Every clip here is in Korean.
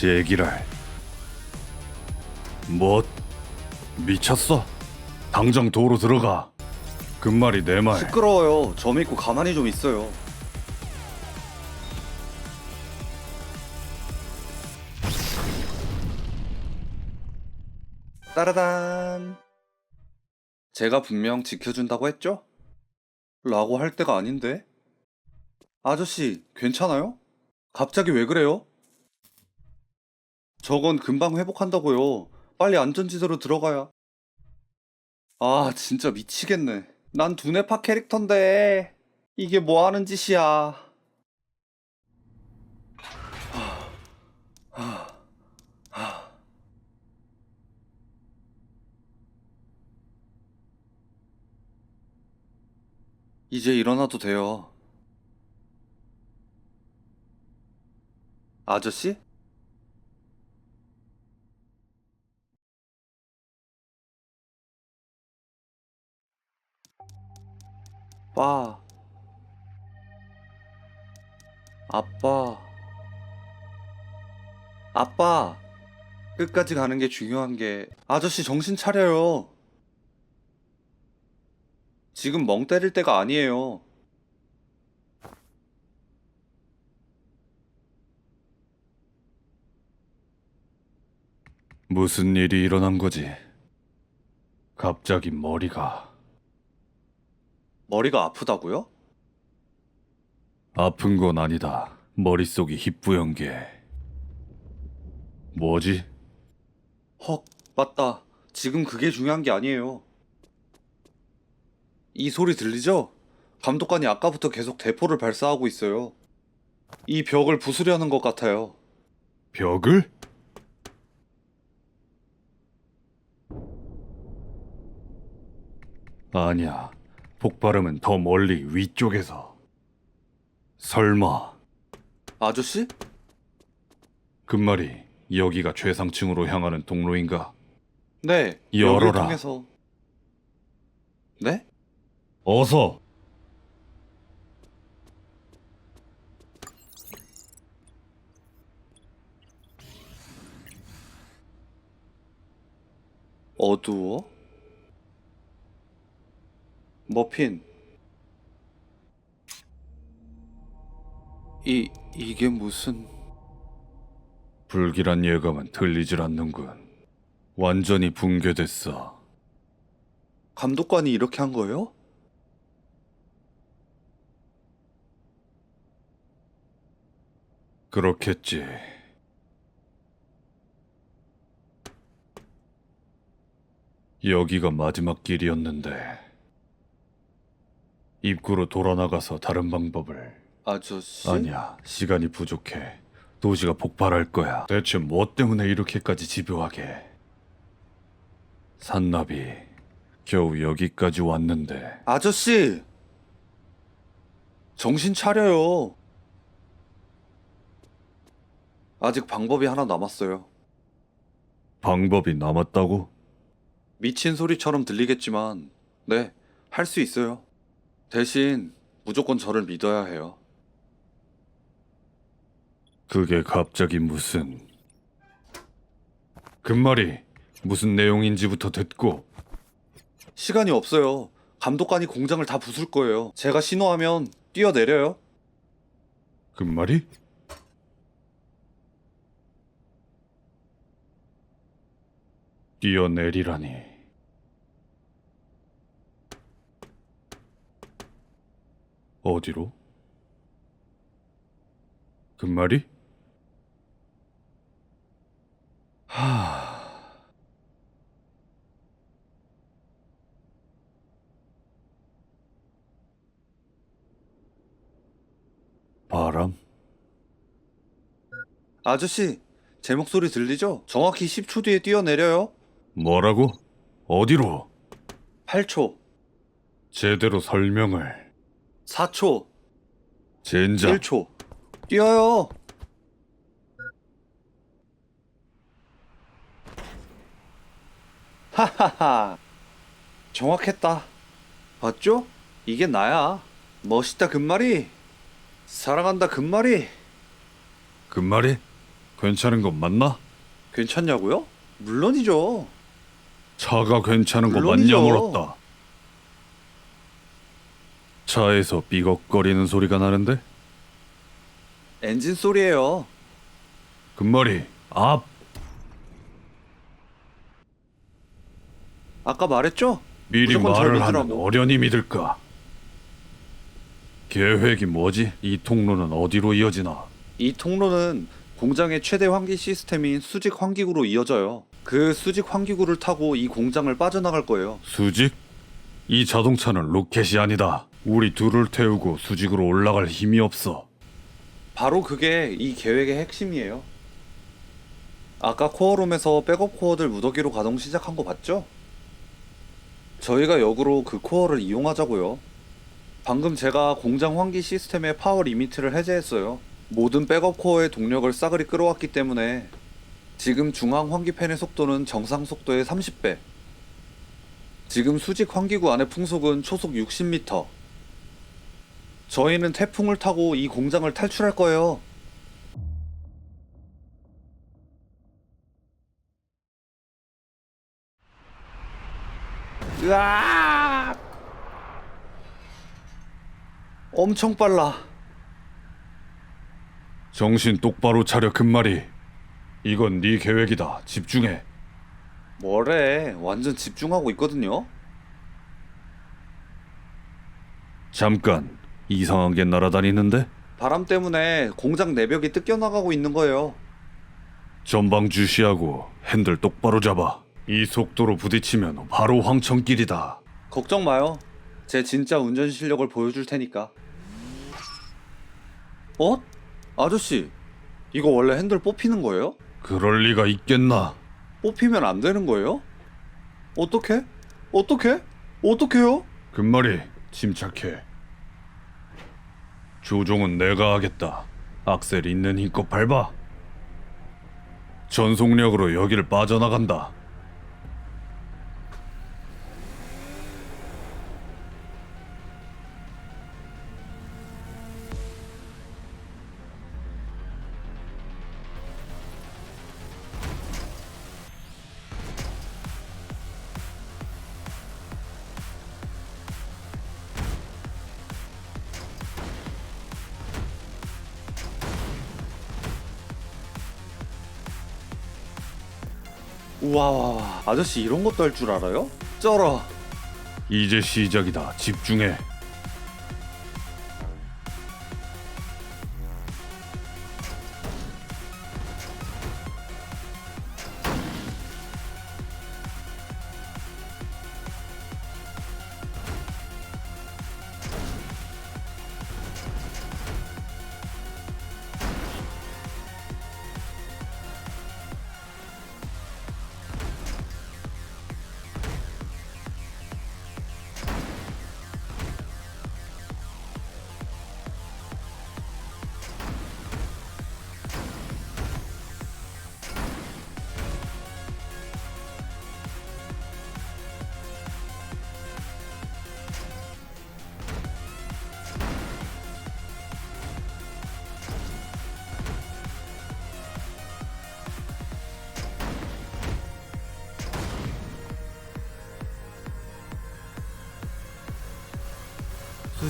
제기랄. 뭐 미쳤어? 당장 도로 들어가. 그 말이 내 말. 시끄러워요. 저 믿고 가만히 좀 있어요. 따라단. 제가 분명 지켜준다고 했죠? 라고 할 때가 아닌데? 아저씨, 괜찮아요? 갑자기 왜 그래요? 저건 금방 회복한다고요. 빨리 안전지대로 들어가야. 아, 진짜 미치겠네. 난 두뇌파 캐릭터인데 이게 뭐 하는 짓이야. 이제 일어나도 돼요. 아저씨? 빠. 아빠. 아빠. 끝까지 가는 게 중요한 게 아저씨 정신 차려요. 지금 멍 때릴 때가 아니에요. 무슨 일이 일어난 거지? 갑자기 머리가 머리가 아프다고요? 아픈 건 아니다. 머릿속이 희뿌연 게. 뭐지? 헉, 맞다. 지금 그게 중요한 게 아니에요. 이 소리 들리죠? 감독관이 아까부터 계속 대포를 발사하고 있어요. 이 벽을 부수려는 것 같아요. 벽을? 아니야. 폭발음은 더 멀리 위쪽에서. 설마 아저씨? 그 말이 여기가 최상층으로 향하는 동로인가? 네. 열어라. 여기를 통해서. 네? 어서. 어두워? 머핀. 이, 이게 무슨. 불길한 예감은 들리질 않는군. 완전히 붕괴됐어. 감독관이 이렇게 한 거예요? 그렇겠지. 여기가 마지막 길이었는데 입구로 돌아 나가서 다른 방법을 아저씨? 아니야 시간이 부족해 도시가 폭발할 거야 대체 뭐 때문에 이렇게까지 집요하게 산나비 겨우 여기까지 왔는데 아저씨! 정신 차려요. 아직 방법이 하나 남았어요. 방법이 남았다고? 미친 소리처럼 들리겠지만, 네, 할 수 있어요. 대신 무조건 저를 믿어야 해요. 그게 갑자기 무슨 그 말이 무슨 내용인지부터 듣고 시간이 없어요. 감독관이 공장을 다 부술 거예요. 제가 신호하면 뛰어내려요. 그 말이 뛰어내리라니 어디로? 그 말이? 하... 바람? 아저씨, 제 목소리 들리죠? 정확히 10초 뒤에 뛰어내려요. 뭐라고? 어디로? 8초, 제대로 설명을 4초, 젠장 1초. 뛰어요. 하하하. 정확했다. 봤죠? 이게 나야. 멋있다 금말이. 사랑한다 금말이. 그 말이? 괜찮은 건 맞나? 괜찮냐고요? 물론이죠. 차가 괜찮은 거 물론이죠. 맞냐 물었다. 차에서 삐걱거리는 소리가 나는데? 엔진 소리예요. 금머리 앞 아까 말했죠? 미리 무조건 말을 하면. 어련히 믿을까? 계획이 뭐지? 이 통로는 어디로 이어지나? 이 통로는 공장의 최대 환기 시스템인 수직 환기구로 이어져요. 그 수직 환기구를 타고 이 공장을 빠져나갈 거예요. 수직? 이 자동차는 로켓이 아니다. 우리 둘을 태우고 수직으로 올라갈 힘이 없어. 바로 그게 이 계획의 핵심이에요. 아까 코어룸에서 백업 코어들 무더기로 가동 시작한 거 봤죠? 저희가 역으로 그 코어를 이용하자고요. 방금 제가 공장 환기 시스템의 파워 리미트를 해제했어요. 모든 백업 코어의 동력을 싸그리 끌어왔기 때문에 지금 중앙 환기팬의 속도는 정상 속도의 30배. 지금 수직 환기구 안의 풍속은 초속 60m. 저희는 태풍을 타고 이 공장을 탈출할 거예요. 으아! 엄청 빨라. 정신 똑바로 차려 금말이. 이건 네 계획이다. 집중해. 뭐래? 완전 집중하고 있거든요. 잠깐. 이상한 게 날아다니는데? 바람 때문에 공장 내벽이 뜯겨 나가고 있는 거예요. 전방 주시하고 핸들 똑바로 잡아. 이 속도로 부딪히면 바로 황천길이다. 걱정 마요. 제 진짜 운전 실력을 보여줄 테니까. 어? 아저씨, 이거 원래 핸들 뽑히는 거예요? 그럴 리가 있겠나? 뽑히면 안 되는 거예요? 어떻게? 어떻게? 어떻게요? 금말이 침착해. 조종은 내가 하겠다. 악셀 있는 힘껏 밟아. 전속력으로 여기를 빠져나간다. 우와, 아저씨 이런 것도 할 줄 알아요? 쩔어. 이제 시작이다. 집중해.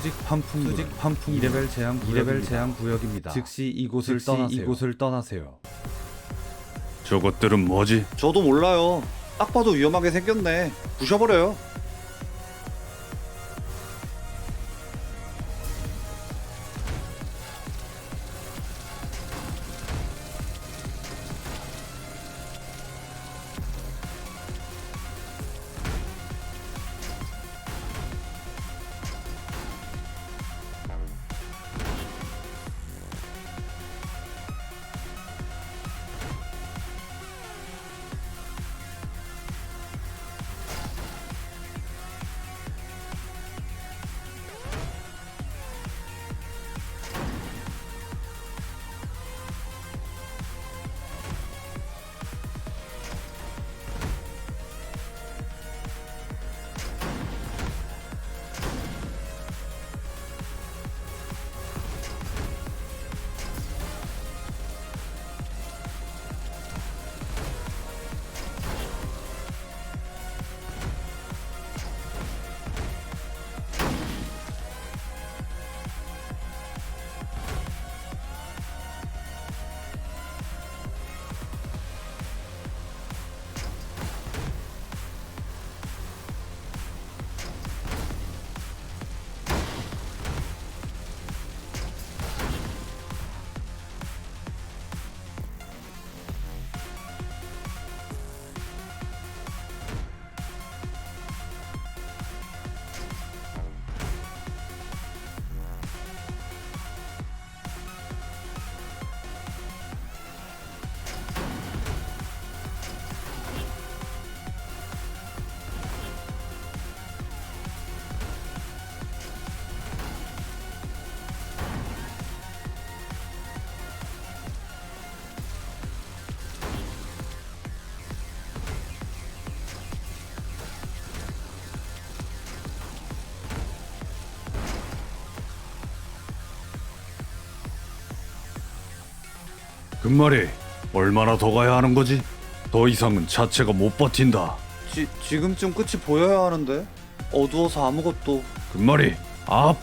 수직 환풍 수직 환풍 2레벨 제한 2레벨 제한 구역입니다. 즉시 이곳을 즉시 떠나세요. 이곳을 떠나세요. 저것들은 뭐지? 저도 몰라요. 딱 봐도 위험하게 생겼네. 부셔버려요. 금말이 얼마나 더 가야 하는 거지? 더 이상은 자체가 못 버틴다. 지, 지금쯤 끝이 보여야 하는데 어두워서 아무것도 금말이 앞